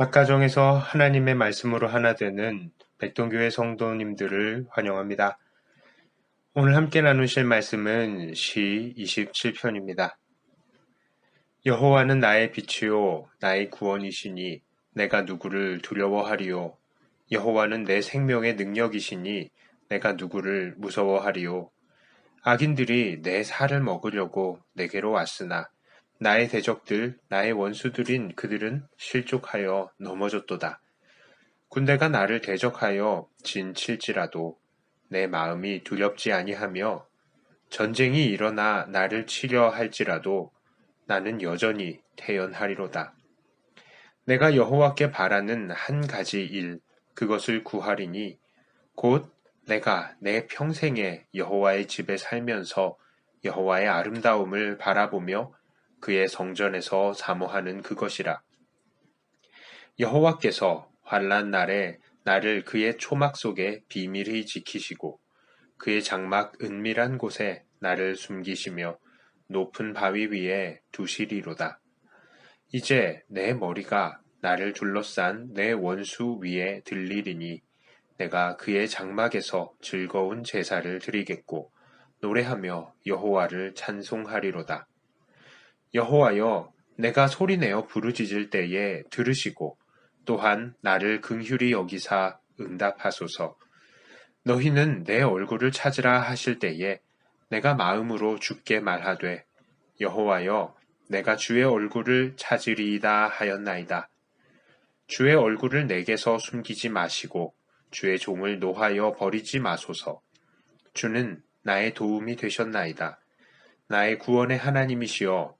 곽가정에서 하나님의 말씀으로 하나 되는 백동교회 성도님들을 환영합니다. 오늘 함께 나누실 말씀은 시 27편입니다. 여호와는 나의 빛이요 나의 구원이시니 내가 누구를 두려워하리요 여호와는 내 생명의 능력이시니 내가 누구를 무서워하리요 악인들이 내 살을 먹으려고 내게로 왔으나 나의 대적들, 나의 원수들인 그들은 실족하여 넘어졌도다. 군대가 나를 대적하여 진 칠지라도 내 마음이 두렵지 아니하며 전쟁이 일어나 나를 치려 할지라도 나는 여전히 태연하리로다. 내가 여호와께 바라는 한 가지 일, 그것을 구하리니 곧 내가 내 평생에 여호와의 집에 살면서 여호와의 아름다움을 바라보며 그의 성전에서 사모하는 그것이라. 여호와께서 환란 날에 나를 그의 초막 속에 비밀히 지키시고 그의 장막 은밀한 곳에 나를 숨기시며 높은 바위 위에 두시리로다. 이제 내 머리가 나를 둘러싼 내 원수 위에 들리리니 내가 그의 장막에서 즐거운 제사를 드리겠고 노래하며 여호와를 찬송하리로다. 여호와여 내가 소리내어 부르짖을 때에 들으시고 또한 나를 긍휼히 여기사 응답하소서. 너희는 내 얼굴을 찾으라 하실 때에 내가 마음으로 죽게 말하되 여호와여 내가 주의 얼굴을 찾으리이다 하였나이다. 주의 얼굴을 내게서 숨기지 마시고 주의 종을 노하여 버리지 마소서. 주는 나의 도움이 되셨나이다. 나의 구원의 하나님이시여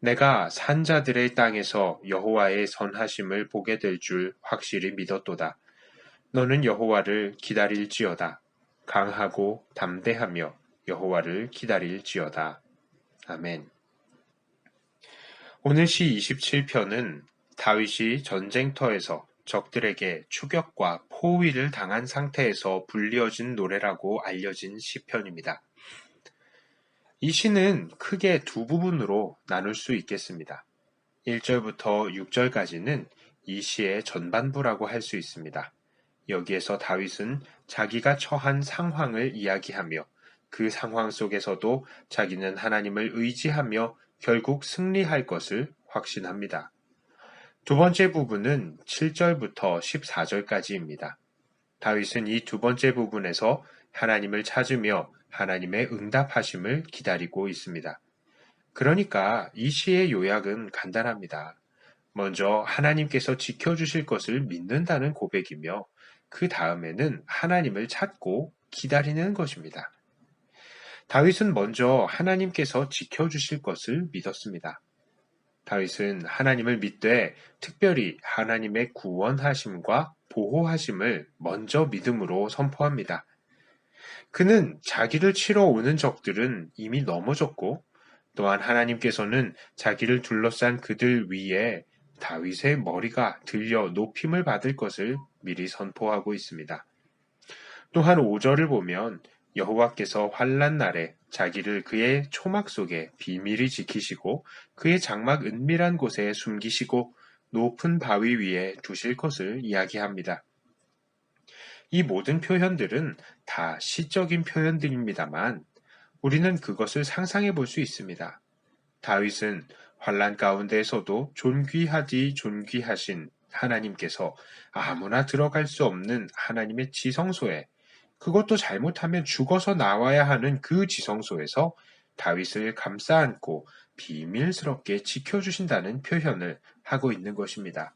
내가 산자들의 땅에서 여호와의 선하심을 보게 될 줄 확실히 믿었도다. 너는 여호와를 기다릴지어다. 강하고 담대하며 여호와를 기다릴지어다. 아멘. 오늘 시 27편은 다윗이 전쟁터에서 적들에게 추격과 포위를 당한 상태에서 불리어진 노래라고 알려진 시편입니다. 이 시는 크게 두 부분으로 나눌 수 있겠습니다. 1절부터 6절까지는 이 시의 전반부라고 할 수 있습니다. 여기에서 다윗은 자기가 처한 상황을 이야기하며 그 상황 속에서도 자기는 하나님을 의지하며 결국 승리할 것을 확신합니다. 두 번째 부분은 7절부터 14절까지입니다. 다윗은 이 두 번째 부분에서 하나님을 찾으며 하나님의 응답하심을 기다리고 있습니다. 그러니까 이 시의 요약은 간단합니다. 먼저 하나님께서 지켜주실 것을 믿는다는 고백이며 그 다음에는 하나님을 찾고 기다리는 것입니다. 다윗은 먼저 하나님께서 지켜주실 것을 믿었습니다. 다윗은 하나님을 믿되 특별히 하나님의 구원하심과 보호하심을 먼저 믿음으로 선포합니다. 그는 자기를 치러 오는 적들은 이미 넘어졌고 또한 하나님께서는 자기를 둘러싼 그들 위에 다윗의 머리가 들려 높임을 받을 것을 미리 선포하고 있습니다. 또한 5절을 보면 여호와께서 환란 날에 자기를 그의 초막 속에 비밀히 지키시고 그의 장막 은밀한 곳에 숨기시고 높은 바위 위에 두실 것을 이야기합니다. 이 모든 표현들은 다 시적인 표현들입니다만 우리는 그것을 상상해 볼 수 있습니다. 다윗은 환란 가운데에서도 존귀하디 존귀하신 하나님께서 아무나 들어갈 수 없는 하나님의 지성소에 그것도 잘못하면 죽어서 나와야 하는 그 지성소에서 다윗을 감싸 안고 비밀스럽게 지켜주신다는 표현을 하고 있는 것입니다.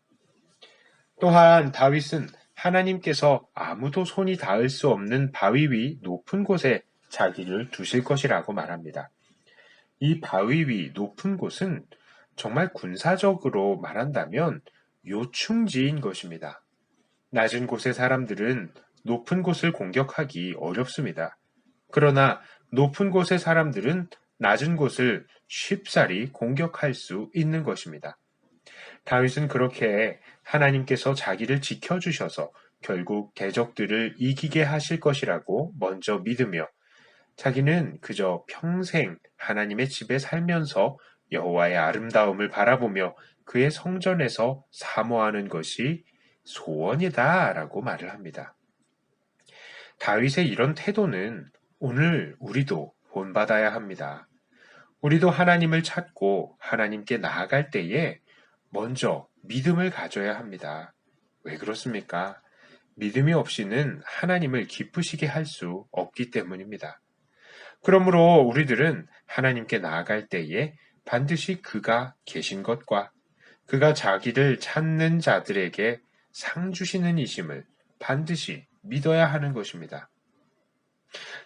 또한 다윗은 하나님께서 아무도 손이 닿을 수 없는 바위 위 높은 곳에 자기를 두실 것이라고 말합니다. 이 바위 위 높은 곳은 정말 군사적으로 말한다면 요충지인 것입니다. 낮은 곳의 사람들은 높은 곳을 공격하기 어렵습니다. 그러나 높은 곳의 사람들은 낮은 곳을 쉽사리 공격할 수 있는 것입니다. 다윗은 그렇게 하나님께서 자기를 지켜주셔서 결국 대적들을 이기게 하실 것이라고 먼저 믿으며 자기는 그저 평생 하나님의 집에 살면서 여호와의 아름다움을 바라보며 그의 성전에서 사모하는 것이 소원이다라고 말을 합니다. 다윗의 이런 태도는 오늘 우리도 본받아야 합니다. 우리도 하나님을 찾고 하나님께 나아갈 때에 먼저 믿음을 가져야 합니다. 왜 그렇습니까? 믿음이 없이는 하나님을 기쁘시게 할 수 없기 때문입니다. 그러므로 우리들은 하나님께 나아갈 때에 반드시 그가 계신 것과 그가 자기를 찾는 자들에게 상 주시는 이심을 반드시 믿어야 하는 것입니다.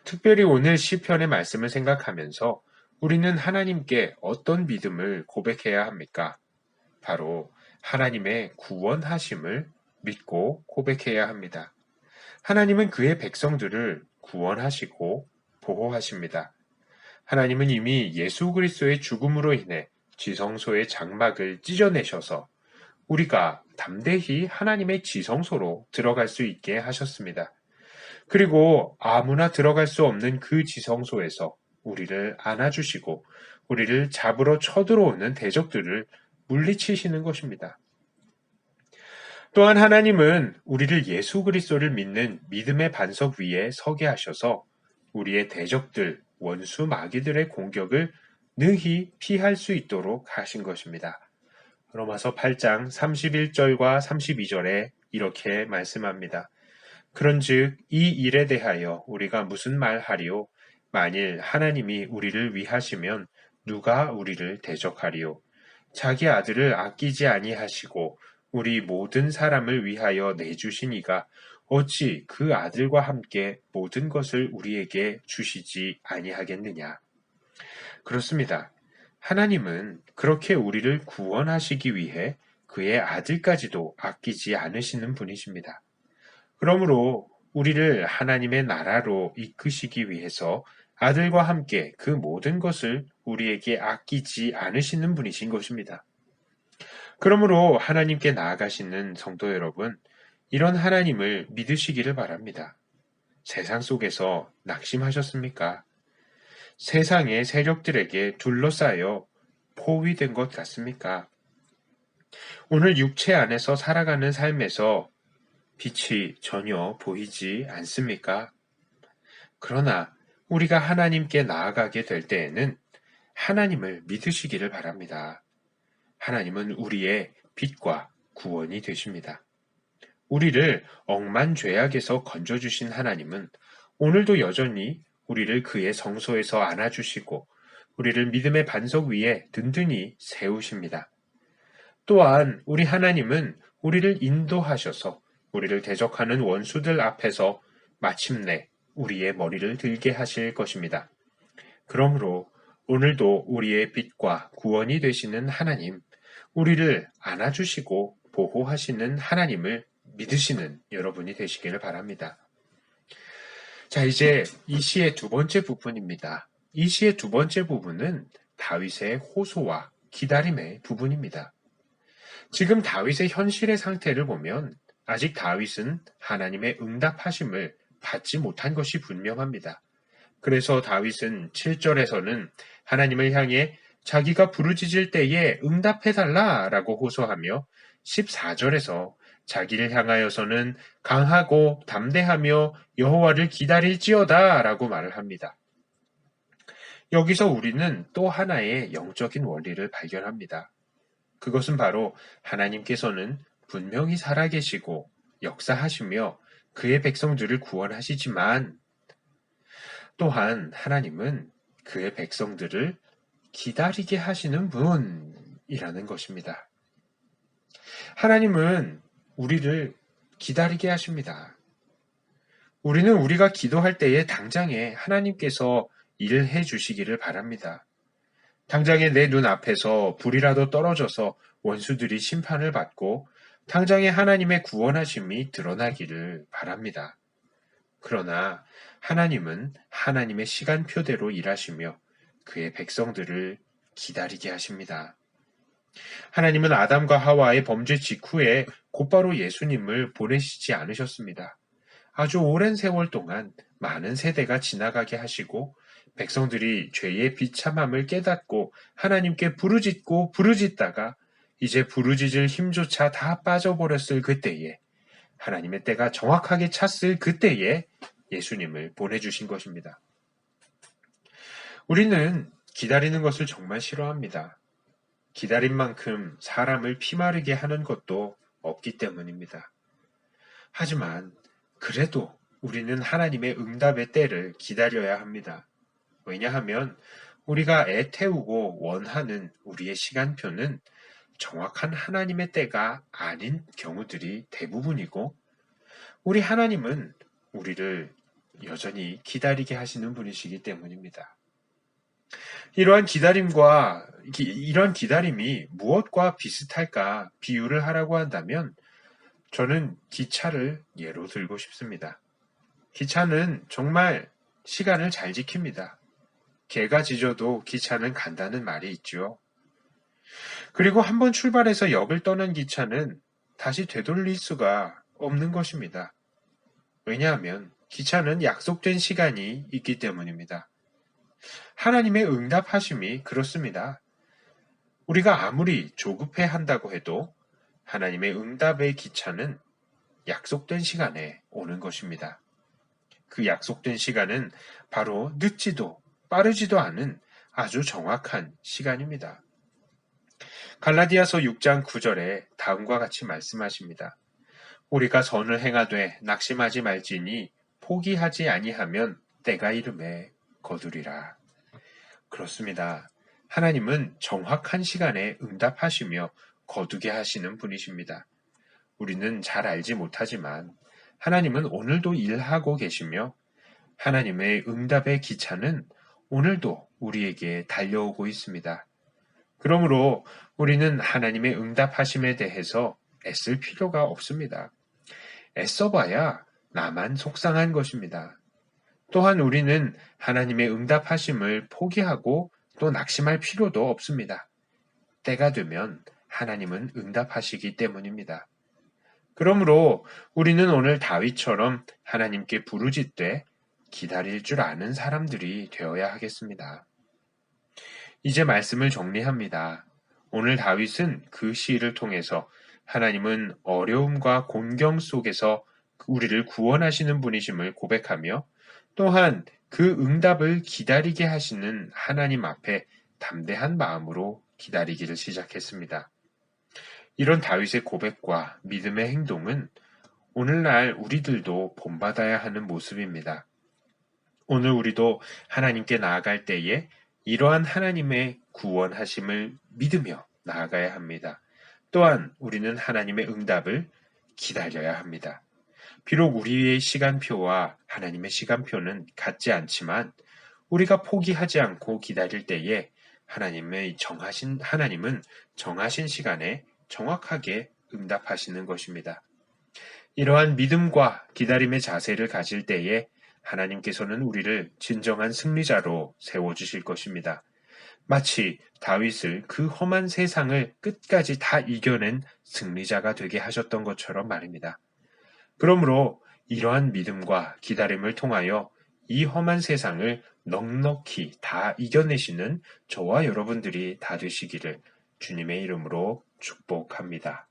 특별히 오늘 시편의 말씀을 생각하면서 우리는 하나님께 어떤 믿음을 고백해야 합니까? 바로 하나님의 구원하심을 믿고 고백해야 합니다. 하나님은 그의 백성들을 구원하시고 보호하십니다. 하나님은 이미 예수 그리스도의 죽음으로 인해 지성소의 장막을 찢어내셔서 우리가 담대히 하나님의 지성소로 들어갈 수 있게 하셨습니다. 그리고 아무나 들어갈 수 없는 그 지성소에서 우리를 안아주시고 우리를 잡으러 쳐들어오는 대적들을 물리치시는 것입니다. 또한 하나님은 우리를 예수 그리스도를 믿는 믿음의 반석 위에 서게 하셔서 우리의 대적들, 원수 마귀들의 공격을 능히 피할 수 있도록 하신 것입니다. 로마서 8장 31절과 32절에 이렇게 말씀합니다. 그런즉 이 일에 대하여 우리가 무슨 말하리요? 만일 하나님이 우리를 위하시면 누가 우리를 대적하리요? 자기 아들을 아끼지 아니하시고 우리 모든 사람을 위하여 내주시니가 어찌 그 아들과 함께 모든 것을 우리에게 주시지 아니하겠느냐. 그렇습니다. 하나님은 그렇게 우리를 구원하시기 위해 그의 아들까지도 아끼지 않으시는 분이십니다. 그러므로 우리를 하나님의 나라로 이끄시기 위해서 아들과 함께 그 모든 것을 우리에게 아끼지 않으시는 분이신 것입니다. 그러므로 하나님께 나아가시는 성도 여러분, 이런 하나님을 믿으시기를 바랍니다. 세상 속에서 낙심하셨습니까? 세상의 세력들에게 둘러싸여 포위된 것 같습니까? 오늘 육체 안에서 살아가는 삶에서 빛이 전혀 보이지 않습니까? 그러나 우리가 하나님께 나아가게 될 때에는 하나님을 믿으시기를 바랍니다. 하나님은 우리의 빛과 구원이 되십니다. 우리를 억만 죄악에서 건져주신 하나님은 오늘도 여전히 우리를 그의 성소에서 안아주시고 우리를 믿음의 반석 위에 든든히 세우십니다. 또한 우리 하나님은 우리를 인도하셔서 우리를 대적하는 원수들 앞에서 마침내 우리의 머리를 들게 하실 것입니다. 그러므로 오늘도 우리의 빛과 구원이 되시는 하나님, 우리를 안아주시고 보호하시는 하나님을 믿으시는 여러분이 되시기를 바랍니다. 자, 이제 이 시의 두 번째 부분입니다. 이 시의 두 번째 부분은 다윗의 호소와 기다림의 부분입니다. 지금 다윗의 현실의 상태를 보면 아직 다윗은 하나님의 응답하심을 받지 못한 것이 분명합니다. 그래서 다윗은 7절에서는 하나님을 향해 자기가 부르짖을 때에 응답해달라 라고 호소하며 14절에서 자기를 향하여서는 강하고 담대하며 여호와를 기다릴지어다 라고 말을 합니다. 여기서 우리는 또 하나의 영적인 원리를 발견합니다. 그것은 바로 하나님께서는 분명히 살아계시고 역사하시며 그의 백성들을 구원하시지만 또한 하나님은 그의 백성들을 기다리게 하시는 분이라는 것입니다. 하나님은 우리를 기다리게 하십니다. 우리는 우리가 기도할 때에 당장에 하나님께서 일을 해 주시기를 바랍니다. 당장에 내 눈 앞에서 불이라도 떨어져서 원수들이 심판을 받고 당장에 하나님의 구원하심이 드러나기를 바랍니다. 그러나 하나님은 하나님의 시간표대로 일하시며 그의 백성들을 기다리게 하십니다. 하나님은 아담과 하와의 범죄 직후에 곧바로 예수님을 보내시지 않으셨습니다. 아주 오랜 세월 동안 많은 세대가 지나가게 하시고 백성들이 죄의 비참함을 깨닫고 하나님께 부르짖고 부르짖다가 이제 부르짖을 힘조차 다 빠져버렸을 그때에 하나님의 때가 정확하게 찼을 그때에 예수님을 보내주신 것입니다. 우리는 기다리는 것을 정말 싫어합니다. 기다린 만큼 사람을 피마르게 하는 것도 없기 때문입니다. 하지만 그래도 우리는 하나님의 응답의 때를 기다려야 합니다. 왜냐하면 우리가 애태우고 원하는 우리의 시간표는 정확한 하나님의 때가 아닌 경우들이 대부분이고 우리 하나님은 우리를 여전히 기다리게 하시는 분이시기 때문입니다. 이러한 기다림과 이런 기다림이 무엇과 비슷할까 비유를 하라고 한다면 저는 기차를 예로 들고 싶습니다. 기차는 정말 시간을 잘 지킵니다. 개가 짖어도 기차는 간다는 말이 있죠. 그리고 한번 출발해서 역을 떠난 기차는 다시 되돌릴 수가 없는 것입니다. 왜냐하면 기차는 약속된 시간이 있기 때문입니다. 하나님의 응답하심이 그렇습니다. 우리가 아무리 조급해 한다고 해도 하나님의 응답의 기차는 약속된 시간에 오는 것입니다. 그 약속된 시간은 바로 늦지도 빠르지도 않은 아주 정확한 시간입니다. 갈라디아서 6장 9절에 다음과 같이 말씀하십니다. 우리가 선을 행하되 낙심하지 말지니 포기하지 아니하면 때가 이름에 거두리라. 그렇습니다. 하나님은 정확한 시간에 응답하시며 거두게 하시는 분이십니다. 우리는 잘 알지 못하지만 하나님은 오늘도 일하고 계시며 하나님의 응답의 기차는 오늘도 우리에게 달려오고 있습니다. 그러므로 우리는 하나님의 응답하심에 대해서 애쓸 필요가 없습니다. 애써봐야 나만 속상한 것입니다. 또한 우리는 하나님의 응답하심을 포기하고 또 낙심할 필요도 없습니다. 때가 되면 하나님은 응답하시기 때문입니다. 그러므로 우리는 오늘 다윗처럼 하나님께 부르짖되 기다릴 줄 아는 사람들이 되어야 하겠습니다. 이제 말씀을 정리합니다. 오늘 다윗은 그 시를 통해서 하나님은 어려움과 곤경 속에서 우리를 구원하시는 분이심을 고백하며 또한 그 응답을 기다리게 하시는 하나님 앞에 담대한 마음으로 기다리기를 시작했습니다. 이런 다윗의 고백과 믿음의 행동은 오늘날 우리들도 본받아야 하는 모습입니다. 오늘 우리도 하나님께 나아갈 때에 이러한 하나님의 구원하심을 믿으며 나아가야 합니다. 또한 우리는 하나님의 응답을 기다려야 합니다. 비록 우리의 시간표와 하나님의 시간표는 같지 않지만 우리가 포기하지 않고 기다릴 때에 하나님의 정하신 하나님은 정하신 시간에 정확하게 응답하시는 것입니다. 이러한 믿음과 기다림의 자세를 가질 때에 하나님께서는 우리를 진정한 승리자로 세워주실 것입니다. 마치 다윗을 그 험한 세상을 끝까지 다 이겨낸 승리자가 되게 하셨던 것처럼 말입니다. 그러므로 이러한 믿음과 기다림을 통하여 이 험한 세상을 넉넉히 다 이겨내시는 저와 여러분들이 다 되시기를 주님의 이름으로 축복합니다.